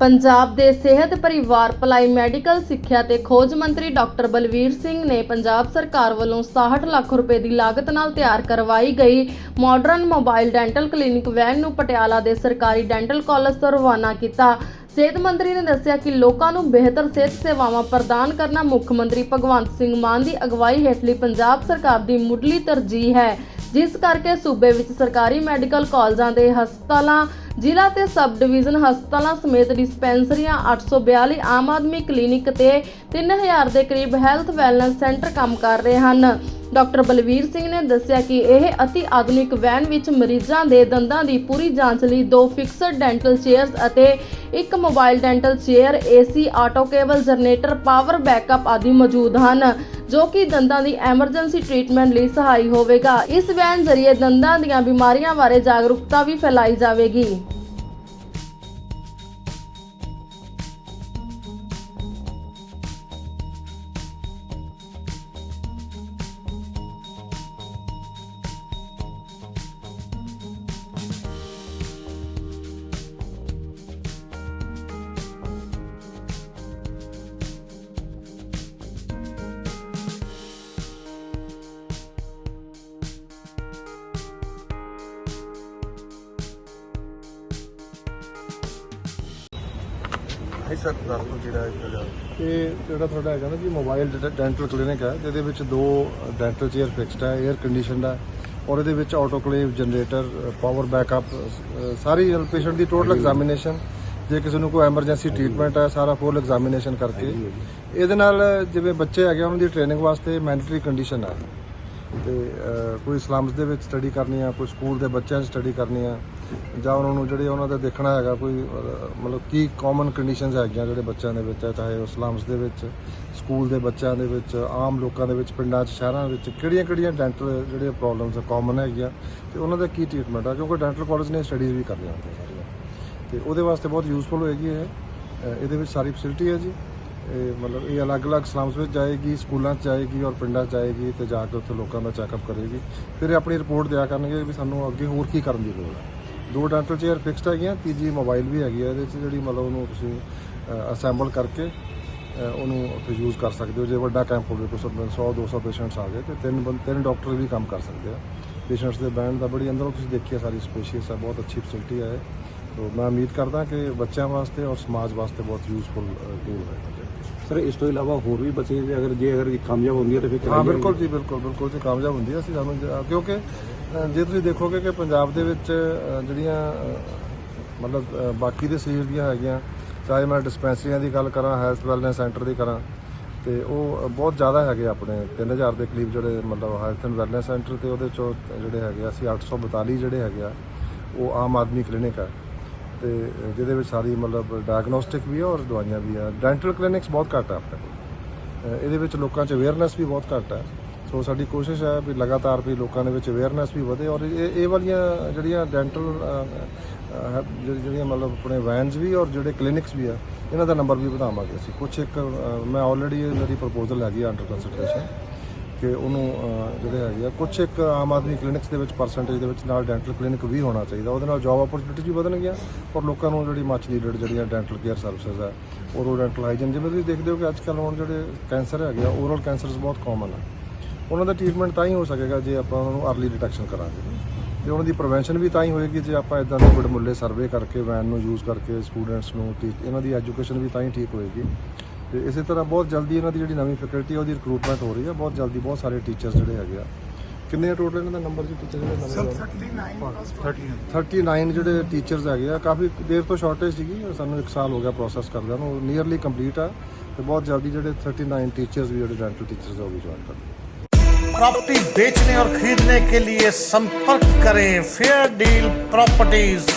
ਪੰਜਾਬ ਦੇ ਸਿਹਤ ਪਰਿਵਾਰ ਭਲਾਈ ਮੈਡੀਕਲ ਸਿੱਖਿਆ ਤੇ ਖੋਜ ਮੰਤਰੀ ਡਾਕਟਰ ਬਲਵੀਰ ਸਿੰਘ ਨੇ ਪੰਜਾਬ ਸਰਕਾਰ ਵੱਲੋਂ 67 ਲੱਖ ਰੁਪਏ ਦੀ ਲਾਗਤ ਨਾਲ ਤਿਆਰ ਕਰਵਾਈ ਗਈ। Modern mobile dental clinic van ਨੂੰ ਪਟਿਆਲਾ ਦੇ ਸਰਕਾਰੀ ਡੈਂਟਲ ਕਾਲਜ ਤੋਂ ਰਵਾਨਾ ਕੀਤਾ। ਸਿਹਤ ਮੰਤਰੀ ਨੇ ਦੱਸਿਆ ਕਿ ਲੋਕਾਂ ਨੂੰ ਬਿਹਤਰ ਸਿਹਤ ਸੇਵਾਵਾਂ ਪ੍ਰਦਾਨ ਕਰਨਾ ਮੁੱਖ ਮੰਤਰੀ ਭਗਵੰਤ ਸਿੰਘ ਮਾਨ ਦੀ ਅਗਵਾਈ ਹੇਠਲੀ ਪੰਜਾਬ ਸਰਕਾਰ ਦੀ ਮੁੱਢਲੀ ਤਰਜੀਹ ਹੈ। ਜਿਸ ਕਰਕੇ ਸੂਬੇ ਵਿੱਚ ਸਰਕਾਰੀ ਮੈਡੀਕਲ ਕਾਲਜਾਂ ਦੇ ਹਸਪਤਾਲਾਂ, ਜ਼ਿਲ੍ਹਾ ਤੇ ਸਬ ਡਿਵੀਜ਼ਨ ਹਸਪਤਾਲਾਂ ਸਮੇਤ ਡਿਸਪੈਂਸਰੀਆਂ 842 ਆਮ ਆਦਮੀ ਕਲੀਨਿਕ ਤੇ 3000 ਦੇ ਕਰੀਬ ਹੈਲਥ ਵੈਲਨੈਸ ਸੈਂਟਰ ਕੰਮ ਕਰ ਰਹੇ ਹਨ। ਡਾਕਟਰ ਬਲਵੀਰ ਸਿੰਘ ਨੇ ਦੱਸਿਆ ਕਿ ਇਹ ਅਤੀ ਆਧੁਨਿਕ ਵੈਨ ਵਿੱਚ ਮਰੀਜ਼ਾਂ ਦੇ ਦੰਦਾਂ ਦੀ ਪੂਰੀ ਜਾਂਚ ਲਈ ਦੋ ਫਿਕਸਡ ਡੈਂਟਲ ਚੇਅਰਸ ਅਤੇ ਇੱਕ mobile dental chair, AC, autoclave, generator, power backup ਆਦਿ ਮੌਜੂਦ ਹਨ, ਜੋ ਕਿ ਦੰਦਾਂ ਦੀ ਐਮਰਜੈਂਸੀ ਟ੍ਰੀਟਮੈਂਟ ਲਈ ਸਹਾਈ ਹੋਵੇਗਾ। ਇਸ ਵੈਨ ਜ਼ਰੀਏ ਦੰਦਾਂ ਦੀਆਂ ਬਿਮਾਰੀਆਂ ਬਾਰੇ ਜਾਗਰੂਕਤਾ ਵੀ ਫੈਲਾਈ ਜਾਵੇਗੀ। ਨਹੀਂ ਸਰ ਦੱਸ ਦਿਓ ਜਿਹੜਾ ਇੱਥੇ ਦਾ ਇਹ ਜਿਹੜਾ ਤੁਹਾਡਾ ਹੈਗਾ ਨਾ ਜੀ ਮੋਬਾਈਲ ਡੈਂਟਲ ਕਲੀਨਿਕ ਹੈ ਜਿਹਦੇ ਵਿੱਚ ਦੋ ਡੈਂਟਲ ਚੇਅਰ ਫਿਕਸਡ ਹੈ 에ਅਰ ਕੰਡੀਸ਼ਨਡ ਹੈ ਔਰ ਇਹਦੇ ਵਿੱਚ ਆਟੋਕਲੇਵ ਜਨਰੇਟਰ ਪਾਵਰ ਬੈਕਅਪ ਸਾਰੀ ਪੇਸ਼ੈਂਟ ਦੀ ਟੋਟਲ ਐਗਜ਼ਾਮੀਨੇਸ਼ਨ ਜੇ ਕਿਸੇ ਨੂੰ ਕੋਈ ਐਮਰਜੈਂਸੀ ਟ੍ਰੀਟਮੈਂਟ ਹੈ ਸਾਰਾ ਫੁੱਲ ਐਗਜ਼ਾਮੀਨੇਸ਼ਨ ਕਰਕੇ। ਇਹਦੇ ਨਾਲ ਜਿਵੇਂ ਬੱਚੇ ਹੈਗੇ ਉਹਨਾਂ ਦੀ ਟ੍ਰੇਨਿੰਗ ਵਾਸਤੇ ਮੈਂਡੇਟਰੀ ਕੰਡੀਸ਼ਨ ਹੈ। ਤੇ ਕੋਈ ਸਲਮਸ ਦੇ ਵਿੱਚ ਸਟੱਡੀ ਕਰਨੀ ਆ, ਕੋਈ ਸਕੂਲ ਦੇ ਬੱਚਿਆਂ 'ਚ ਸਟੱਡੀ ਕਰਨੀ ਆ, ਜਾਂ ਉਹਨਾਂ ਨੂੰ ਜਿਹੜੇ ਉਹਨਾਂ ਦਾ ਦੇਖਣਾ ਹੈਗਾ ਕੋਈ ਮਤਲਬ ਕੀ ਕਾਮਨ ਕੰਡੀਸ਼ਨਸ ਹੈਗੀਆਂ ਜਿਹੜੇ ਬੱਚਿਆਂ ਦੇ ਵਿੱਚ ਹੈ ਚਾਹੇ ਉਹ ਸਲਮਸ ਦੇ ਵਿੱਚ ਸਕੂਲ ਦੇ ਬੱਚਿਆਂ ਦੇ ਵਿੱਚ, ਆਮ ਲੋਕਾਂ ਦੇ ਵਿੱਚ, ਪਿੰਡਾਂ 'ਚ, ਸ਼ਹਿਰਾਂ ਵਿੱਚ, ਕਿਹੜੀਆਂ-ਕਿਹੜੀਆਂ ਡੈਂਟਲ ਜਿਹੜੇ ਪ੍ਰੋਬਲਮਸ ਆ ਕਾਮਨ ਹੈਗੀਆਂ, ਤੇ ਉਹਨਾਂ ਦਾ ਕੀ ਟ੍ਰੀਟਮੈਂਟ ਆ, ਕਿਉਂਕਿ ਡੈਂਟਲ ਕਾਲਜ ਨੇ ਸਟੱਡੀਜ਼ ਵੀ ਕਰਨੀਆਂ ਹੁੰਦੀਆਂ ਸਾਰੀਆਂ। ਤੇ ਉਹਦੇ ਵਾਸਤੇ ਬਹੁਤ ਯੂਸਫੁਲ ਹੋਏਗੀ ਇਹ ਇਹਦੇ ਵਿੱਚ ਸਾਰੀ ਫੈਸਿਲਿਟੀ ਹੈ ਜੀ। ਇਹ ਮਤਲਬ ਇਹ ਅਲੱਗ-ਅਲੱਗ ਸਲਮਸ ਵਿੱਚ ਜਾਏਗੀ, ਸਕੂਲਾਂ 'ਚ ਜਾਏਗੀ ਔਰ ਪਿੰਡਾਂ 'ਚ ਜਾਏਗੀ ਤੇ ਜਾ ਕੇ ਉੱਥੇ ਲੋਕਾਂ ਦਾ ਚੈੱਕਅਪ ਕਰੇਗੀ। ਫਿਰ ਇਹ ਆਪਣੀ ਰਿਪੋਰਟ ਦਿਆ ਕਰਨਗੇ ਵੀ ਸਾਨੂੰ ਅੱਗੇ ਹੋਰ ਕੀ ਕਰਨ ਦੀ ਲੋੜ ਹੈ ਦੋ ਡੈਂਟਲ ਚੇਅਰ ਫਿਕਸਡ ਹੈਗੀਆਂ, ਤੀਜੀ ਮੋਬਾਈਲ ਵੀ ਹੈਗੀ ਹੈ ਇਹਦੇ 'ਚ ਜਿਹੜੀ ਮਤਲਬ ਉਹਨੂੰ ਤੁਸੀਂ ਅਸੈਂਬਲ ਕਰਕੇ ਉਹਨੂੰ ਉੱਥੇ ਯੂਜ਼ ਕਰ ਸਕਦੇ ਹੋ। ਜੇ ਵੱਡਾ ਕੈਂਪ ਹੋਵੇ, ਕੋਈ 100 200 ਪੇਸ਼ੈਂਟਸ ਆ ਗਏ ਤੇ ਤਿੰਨ ਬੰ- ਤਿੰਨ ਡਾਕਟਰ ਵੀ ਕੰਮ ਕਰ ਸਕਦੇ ਆ। ਪੇਸ਼ੈਂਟਸ ਦੇ ਬੈਂਡ ਦਾ ਬੜੀ ਅੰਦਰੋਂ ਤੁਸੀਂ ਦੇਖਿਆ ਸਾਰੀ ਸਪੇਸ਼ੀਅਸ ਹੈ ਬਹੁਤ ਅੱਛੀ ਫੈਸਿਲਿਟੀ ਹੈ ਇਹ। ਤੋ ਮੈਂ ਉਮੀਦ ਕਰਦਾ ਕਿ ਬੱਚਿਆਂ ਵਾਸਤੇ ਔਰ ਸਮਾਜ ਵਾਸਤੇ ਬਹੁਤ ਯੂਜ਼ਫੁਲ ਟੂਲ ਹੈ ਸਰ ਇਸ ਤੋਂ ਇਲਾਵਾ ਹੋਰ ਵੀ ਬੱਚੇ ਜੇ ਅਗਰ ਜੇ ਅਗਰ ਕਾਮਯਾਬ ਹੁੰਦੀ ਹੈ ਤਾਂ ਫਿਰ ਹਾਂ ਬਿਲਕੁਲ ਜੀ ਬਿਲਕੁਲ ਬਿਲਕੁਲ ਜੀ ਕਾਮਯਾਬ ਹੁੰਦੀ ਹੈ ਅਸੀਂ ਸਾਨੂੰ ਕਿਉਂਕਿ ਜੇ ਤੁਸੀਂ ਦੇਖੋਗੇ ਕਿ ਪੰਜਾਬ ਦੇ ਵਿੱਚ ਜਿਹੜੀਆਂ ਮਤਲਬ ਬਾਕੀ ਦੇ ਸਰੀਰ ਦੀਆਂ ਹੈਗੀਆਂ ਚਾਹੇ ਮੈਂ ਡਿਸਪੈਂਸਰੀਆਂ ਦੀ ਗੱਲ ਕਰਾਂ ਹੈਲਥ ਵੈਲਨੈਸ ਸੈਂਟਰ ਦੀ ਕਰਾਂ ਤੇ ਉਹ ਬਹੁਤ ਜ਼ਿਆਦਾ ਹੈਗੇ ਆਪਣੇ 3000 ਦੇ ਕਰੀਬ ਜਿਹੜੇ ਮਤਲਬ ਹੈਲਥ ਐਂਡ ਵੈਲਨੈਸ ਸੈਂਟਰ ਤੇ ਉਹਦੇ ਚੋਂ ਜਿਹੜੇ ਹੈਗੇ ਅਸੀਂ 842 ਜਿਹੜੇ ਹੈਗੇ ਆ ਉਹ ਆਮ ਆਦਮੀ ਕਲੀਨਿਕ ਹੈ ਤੇ ਜਿਹਦੇ ਵਿੱਚ ਸਾਰੀ ਮਤਲਬ ਡਾਇਗਨੋਸਟਿਕ ਵੀ ਹੈ ਔਰ ਦਵਾਈਆਂ ਵੀ ਆ ਡੈਂਟਲ ਕਲੀਨਿਕਸ ਬਹੁਤ ਘੱਟ ਆ ਆਪਣੇ ਕੋਲ। ਇਹਦੇ ਵਿੱਚ ਲੋਕਾਂ 'ਚ ਅਵੇਅਰਨੈਸ ਵੀ ਬਹੁਤ ਘੱਟ ਹੈ। ਸੋ ਸਾਡੀ ਕੋਸ਼ਿਸ਼ ਹੈ ਵੀ ਲਗਾਤਾਰ ਵੀ ਲੋਕਾਂ ਦੇ ਵਿੱਚ ਅਵੇਅਰਨੈਸ ਵੀ ਵਧੇ ਔਰ ਇਹ ਇਹ ਵਾਲੀਆਂ ਜਿਹੜੀਆਂ ਡੈਂਟਲ ਜਿਹੜੀਆਂ ਮਤਲਬ ਆਪਣੇ ਵੈਨਸ ਵੀ ਔਰ ਜਿਹੜੇ ਕਲੀਨਿਕਸ ਵੀ ਆ ਇਹਨਾਂ ਦਾ ਨੰਬਰ ਵੀ ਵਧਾਵਾਂਗੇ ਅਸੀਂ। ਕੁਝ ਇੱਕ ਅਹ, ਮੈਂ ਆਲਰੇਡੀ ਮੇਰੀ ਪ੍ਰਪੋਜ਼ਲ ਹੈਗੀ ਆ ਅੰਡਰ ਕੰਸੀਡਰੇਸ਼ਨ ਕਿ ਉਹਨੂੰ ਜਿਹੜੇ ਹੈਗੇ ਆ ਕੁਝ ਇੱਕ ਆਮ ਆਦਮੀ ਕਲੀਨਿਕਸ ਦੇ ਵਿੱਚ ਪਰਸੈਂਟੇਜ ਦੇ ਵਿੱਚ ਨਾਲ ਡੈਂਟਲ ਕਲੀਨਿਕ ਵੀ ਹੋਣਾ ਚਾਹੀਦਾ। ਉਹਦੇ ਨਾਲ ਜੌਬ ਓਪਰਚੁਨਿਟੀਜ਼ ਵੀ ਵਧਣਗੀਆਂ ਔਰ ਲੋਕਾਂ ਨੂੰ ਜਿਹੜੀ ਮੱਚ ਨੀਡਡ ਜਿਹੜੀਆਂ ਡੈਂਟਲ ਕੇਅਰ ਸਰਵਿਸਿਜ਼ ਆ, ਔਰ ਡੈਂਟਲ ਹਾਈਜਨ ਜਿਵੇਂ ਤੁਸੀਂ ਦੇਖਦੇ ਹੋ ਕਿ ਅੱਜ ਕੱਲ੍ਹ ਹੁਣ ਜਿਹੜੇ ਕੈਂਸਰ ਹੈਗੇ ਆ ਓਰਲ ਕੈਂਸਰਸ ਬਹੁਤ ਕਾਮਨ ਆ। ਉਹਨਾਂ ਦਾ ਟ੍ਰੀਟਮੈਂਟ ਤਾਂ ਹੀ ਹੋ ਸਕੇਗਾ ਜੇ ਆਪਾਂ ਉਹਨਾਂ ਨੂੰ ਅਰਲੀ ਡਿਟੈਕਸ਼ਨ ਕਰਾਂਗੇ। ਤੇ ਉਹਨਾਂ ਦੀ ਪ੍ਰੀਵੈਂਸ਼ਨ ਵੀ ਤਾਂ ਹੀ ਹੋਏਗੀ ਜੇ ਆਪਾਂ ਇਦਾਂ ਦੇ ਬੜਮੁੱਲੇ ਸਰਵੇ ਕਰਕੇ ਵੈਨ ਨੂੰ ਯੂਜ਼ ਕਰਕੇ ਸਟੂਡੈਂਟਸ ਨੂੰ teach- ਇਹਨਾਂ ਦੀ ਐਜੂਕੇਸ਼ਨ ਵੀ ਤਾਂ ਹੀ ਠੀਕ ਹੋਏਗੀ। ਤੇ ਇਸੇ ਤਰ੍ਹਾਂ ਬਹੁਤ ਜਲਦੀ ਇਹਨਾਂ ਦੀ ਜਿਹੜੀ ਨਵੀਂ ਫੈਕਲਟੀ ਉਹਦੀ ਰਿਕਰੂਟਮੈਂਟ ਹੋ ਰਹੀ ਹੈ ਬਹੁਤ ਜਲਦੀ ਬਹੁਤ ਸਾਰੇ ਟੀਚਰਸ ਜਿਹੜੇ ਹੈਗੇ ਆ ਕਿੰਨੇ ਟੋਟਲ ਇਹਨਾਂ ਦਾ ਨੰਬਰ ਜੀ ਟੀਚਰ ਜਿਹੜੇ ਨਵੇਂ 39 ਜਿਹੜੇ ਟੀਚਰਸ ਹੈਗੇ ਆ ਕਾਫੀ ਦੇਰ ਤੋਂ ਸ਼ਾਰਟੇਜ ਸੀਗੀ ਸਾਨੂੰ 1 ਸਾਲ ਹੋ ਗਿਆ ਪ੍ਰੋਸੈਸ ਕਰਦਿਆਂ ਨੂੰ ਨੀਅਰਲੀ ਕੰਪਲੀਟ ਆ ਤੇ ਬਹੁਤ ਜਲਦੀ ਜਿਹੜੇ 39 ਟੀਚਰਸ ਵੀ ਜਿਹੜੇ ਡੈਂਟਲ ਟੀਚਰਸ ਆ ਉਹ ਵੀ ਜੁਆਇਨ ਕਰਨਗੇ प्रॉपर्टी बेचने और खरीदने के लिए संपर्क करें फेयर डील प्रॉपर्टीज